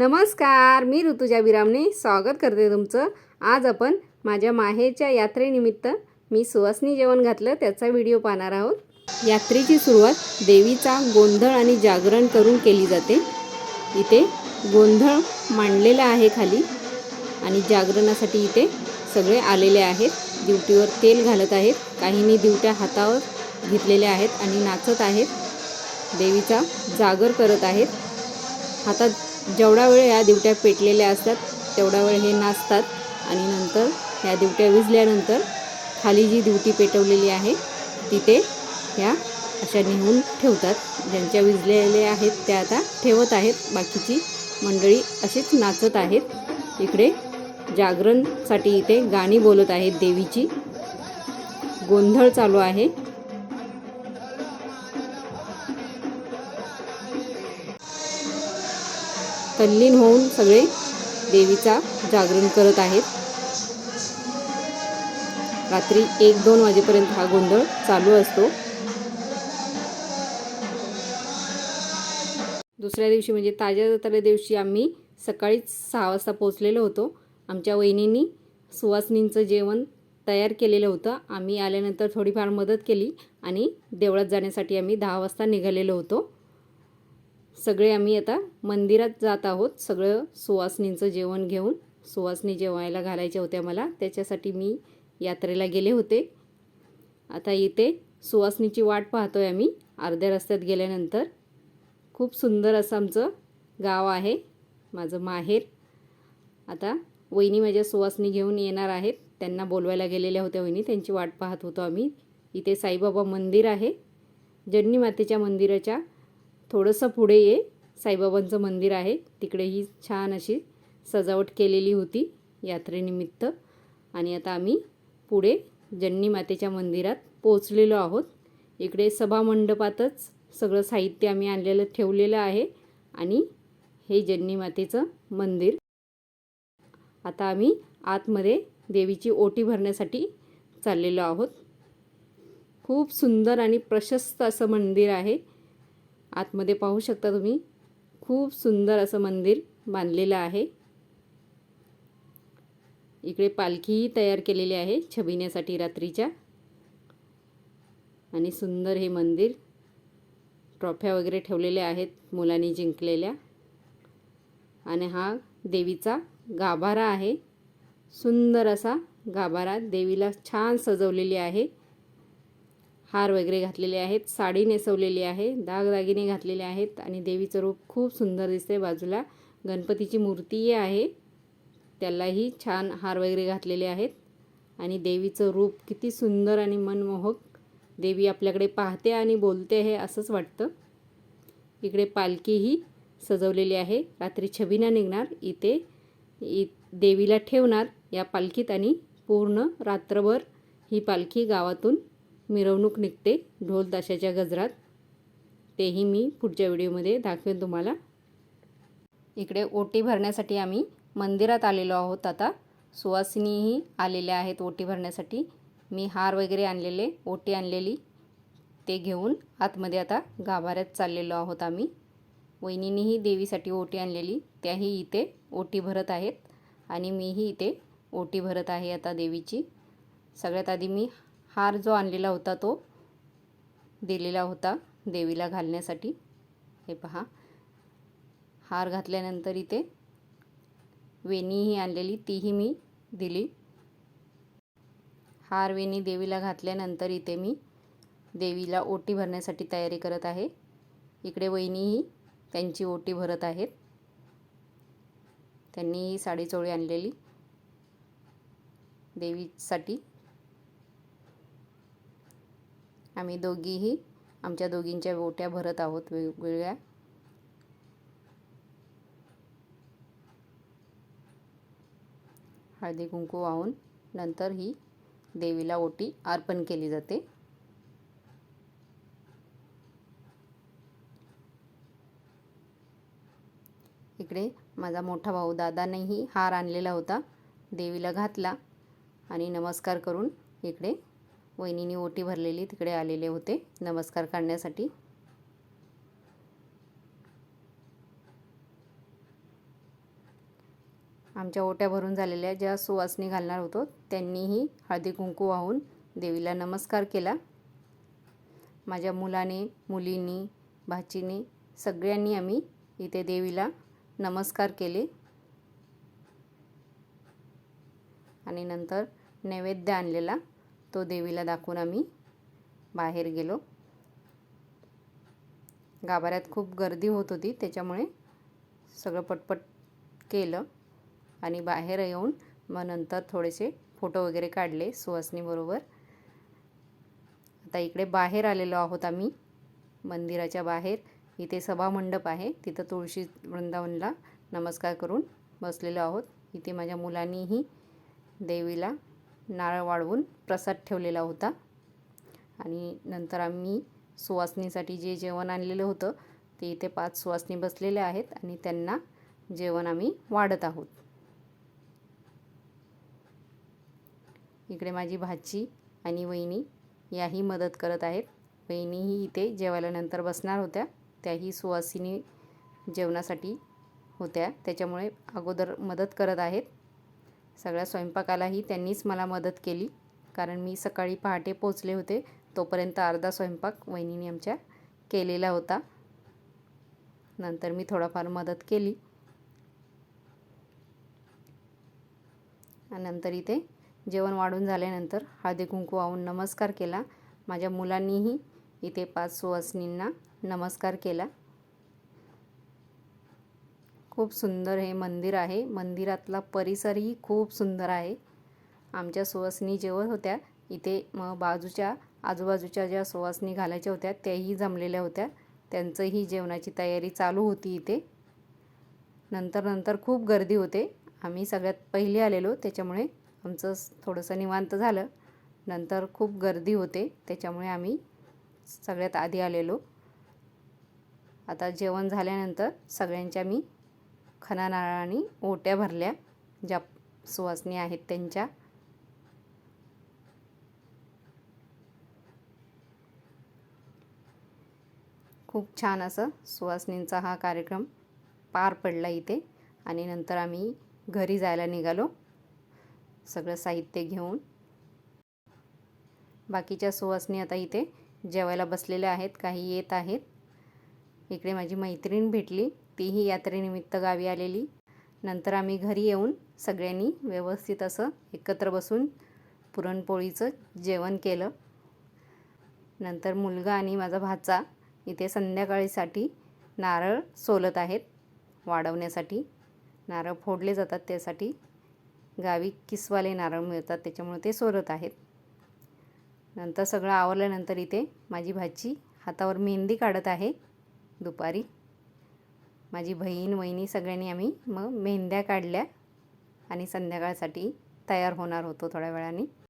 नमस्कार मी ऋतुजा विरामने स्वागत करते तुमचं. आज आपण माझ्या माहेरच्या यात्रेनिमित्त मी सुवासनी जेवण घातलं त्याचा व्हिडिओ पाहणार आहोत. यात्रेची सुरुवात देवीचा गोंधळ आणि जागरण करून केली जाते. इथे गोंधळ मांडलेला आहे खाली आणि जागरणासाठी इथे सगळे आलेले आहेत. दिवटीवर तेल घालत आहेत. काहींनी दिवट्या हातावर घेतलेल्या आहेत आणि नाचत आहेत. देवीचा जागर करत आहेत. हातात जेवढा वेळ या दिवट्या पेटलेल्या असतात तेवढा वेळ हे नाचतात आणि नंतर ह्या दिवट्या विजल्यानंतर खाली जी दिवटी पेटवलेली आहे तिथे ह्या अशा नेहून ठेवतात. ज्यांच्या विजलेल्या आहेत त्या आता ठेवत आहेत. बाकीची मंडळी अशीच नाचत आहेत. इकडे जागरणसाठी इथे गाणी बोलत आहेत देवीची. गोंधळ चालू आहे. तल्लीन होऊन सगळे देवीचा जागरण करत आहेत. रात्री एक दोन वाजेपर्यंत हा गोंधळ चालू असतो. दुसऱ्या दिवशी म्हणजे ताज्या जत्रे दिवशी आम्ही सकाळीच सहा वाजता पोचलेलो होतो. आमच्या वहिनींनी सुवासनींचं जेवण तयार केलेलं होतं. आम्ही आल्यानंतर थोडीफार मदत केली आणि देवळात जाण्यासाठी आम्ही दहा वाजता निघालेलो होतो. सगळे आम्ही आता मंदिरात जात आहोत. सगळं सुवासनींचं जेवण घेऊन. सुवासनी जेवायला घालायच्या होत्या मला. त्याच्यासाठी मी यात्रेला गेले होते. आता इथे सुवासनीची वाट पाहतोय आम्ही. अर्ध्या रस्त्यात गेल्यानंतर. खूप सुंदर असं आमचं गाव आहे. माझं माहेर. आता वहिनी माझ्या सुवासनी घेऊन येणार आहेत. त्यांना बोलवायला गेलेल्या होत्या वहिनी. त्यांची वाट पाहत होतो आम्ही. इथे साईबाबा मंदिर आहे. जन्नी मातेच्या मंदिराच्या थोडंसं पुढे ये. साईबाबांचं मंदिर आहे. तिकडेही छान अशी सजावट केलेली होती यात्रेनिमित्त. आणि आता आम्ही पुढे जन्नी मातेच्या मंदिरात पोचलेलो आहोत. इकडे सभामंडपातच सगळं साहित्य आम्ही आणलेलं ठेवलेलं आहे. आणि हे जन्नी मातेचं मंदिर. आता आम्ही आतमध्ये देवीची ओटी भरण्यासाठी चाललेलो आहोत. खूप सुंदर आणि प्रशस्त असं मंदिर आहे. आतमध्ये पाहू शकता तुम्ही. खूप सुंदर असं मंदिर बांधलेलं आहे. इकडे पालखीही तयार केलेली आहे छबिण्यासाठी रात्रीच्या. आणि सुंदर हे मंदिर. ट्रॉफ्या वगैरे ठेवलेल्या आहेत मुलांनी जिंकलेल्या. आणि हा देवीचा गाभारा आहे. सुंदर असा गाभारा देवीला छान सजवलेली आहे. हार वगैरे घातलेले आहेत साडी नेसवलेली आहे दागदागिने घातलेले आहेत आणि देवीचं रूप खूप सुंदर दिसते बाजूला. गणपतीची मूर्तीही आहे. त्यालाही छान हार वगैरे घातलेले आहेत आणि देवीचं रूप किती सुंदर आणि मनमोहक. देवी आपल्याकडे पाहते आणि बोलते आहे असंच वाटतं. इकडे पालखीही सजवलेली आहे. रात्री छबिना निघणार. इथे इ देवीला ठेवणार या पालखीत आणि पूर्ण रात्रभर ही पालखी गावातून मिरवणूक निघते ढोल ताशाच्या गजरात. तेही मी पुढच्या व्हिडिओमध्ये दाखवेन तुम्हाला. इकडे ओटी भरण्यासाठी आम्ही मंदिरात आलेलो आहोत आता. सुवासिनीही आलेल्या आहेत ओटी भरण्यासाठी. मी हार वगैरे आणलेले ओटी आणलेली. ते घेऊन आतमध्ये आता गाभाऱ्यात चाललेलो आहोत आम्ही. वहिनीनेही देवीसाठी ओटी आणलेली. त्याही इथे ओटी भरत आहेत आणि मीही इथे ओटी भरत आहे आता देवीची. सगळ्यात आधी मी हार जो आणलेला होता तो दिलेला होता देवीला घालण्यासाठी. हे पहा. हार घातल्यानंतर इथे वेणीही आणलेली तीही मी दिली. हार वेणी देवीला घातल्यानंतर इथे मी देवीला ओटी भरण्यासाठी तयारी करत आहे. इकडे वहिनीही त्यांची ओटी भरत आहेत. त्यांनीही साडी चोळी आणलेली. देवीसाठी आम्ही दोघीही आमच्या दोघींच्या ओट्या भरत आहोत वेगवेगळ्या. हळदी कुंकू वाहून नंतर ही देवीला ओटी अर्पण केली जाते. इकडे माझा मोठा भाऊ दादानेही हार आणलेला होता. देवीला घातला आणि नमस्कार करून इकडे वहिनीने ओटी भरलेली तिकडे आलेले होते नमस्कार करण्यासाठी. आमच्या ओट्या भरून झालेल्या ज्या सुवासनी घालणार होतो त्यांनीही हळदी कुंकू वाहून देवीला नमस्कार केला. माझ्या मुलाने मुलींनी भाचीने सगळ्यांनी आम्ही इथे देवीला नमस्कार केले. आणि नंतर नैवेद्य आणलेला. तो देवीला दाखवून आम्ही बाहेर गेलो. गाभाऱ्यात खूप गर्दी होत होती त्याच्यामुळे सगळं पटपट केलं आणि बाहेर येऊन मग नंतर थोडेसे फोटो वगैरे काढले सुवासनीबरोबर आता इकडे बाहेर आलेलो आहोत आम्ही मंदिराच्या बाहेर. इथे सभामंडप आहे तिथं तुळशी वृंदावनला नमस्कार करून बसलेलो आहोत. इथे माझ्या मुलांनीही देवीला नारळ वाळवून प्रसाद ठेवलेला होता. आणि नंतर आम्ही सुवासनीसाठी जे जेवण आणलेलं होतं ते इथे पाच सुवासनी बसलेले आहेत आणि त्यांना जेवण आम्ही वाढत आहोत. इकडे माझी भाची आणि वहिनी याही मदत करत आहेत. वहिनीही इथे जेवायला नंतर बसणार होत्या. त्याही सुवासिनी जेवणासाठी होत्या. त्याच्यामुळे अगोदर मदत करत आहेत. सगळ्या स्वयंपाकालाही त्यांनीच मला मदत केली. कारण मी सकाळी पहाटे पोचले होते तोपर्यंत अर्धा स्वयंपाक वहिनीने आमच्या केलेला होता. नंतर मी थोडाफार मदत केली. नंतर इथे जेवण वाढून झाल्यानंतर हळदी कुंकू वाहून नमस्कार केला. माझ्या मुलांनीही इथे पाच सुवासिनींना नमस्कार केला. खूप सुंदर हे मंदिर आहे. मंदिरातला परिसरही खूप सुंदर आहे. आमच्या सुवासिनी जेवत होत्या. इथे मग बाजूच्या आजूबाजूच्या ज्या सुवासिनी घालायच्या होत्या त्याही जमलेल्या होत्या. त्यांचंही जेवणाची तयारी चालू होती इथे. नंतर नंतर खूप गर्दी होते. आम्ही सगळ्यात पहिले आलेलो. त्याच्यामुळे आमचं थोडंसं निवांत झालं. नंतर खूप गर्दी होते. त्याच्यामुळे आम्ही सगळ्यात आधी आलेलो. आता जेवण झाल्यानंतर सगळ्यांच्या मी खना नारळाने ओट्या भरल्या ज्या सुवासनी आहेत त्यांच्या. खूप छान असं सुवासनींचा हा कार्यक्रम पार पडला इथे. आणि नंतर आम्ही घरी जायला निघालो. सगळं साहित्य घेऊन. बाकीच्या सुवासनी आता इथे जेवायला बसलेल्या आहेत काही येत आहेत. इकडे माझी मैत्रीण भेटली. तीही यात्रेनिमित्त गावी आलेली. नंतर आम्ही घरी येऊन सगळ्यांनी व्यवस्थित असं एकत्र बसून पुरणपोळीचं जेवण केलं. नंतर मुलगा आणि माझा भाचा इथे संध्याकाळीसाठी नारळ सोलत आहेत वाढवण्यासाठी. नारळ फोडले जातात त्यासाठी. गावी किसवाले नारळ मिळतात त्याच्यामुळे ते सोलत आहेत. नंतर सगळं आवरल्यानंतर इथे माझी भाची हातावर मेहंदी काढत आहे दुपारी. माझी बहीण वहिनी सगळ्यांनी आम्ही मग मेहंद्या काढल्या आणि संध्याकाळसाठी तयार होणार होतो थोड्या वेळाने.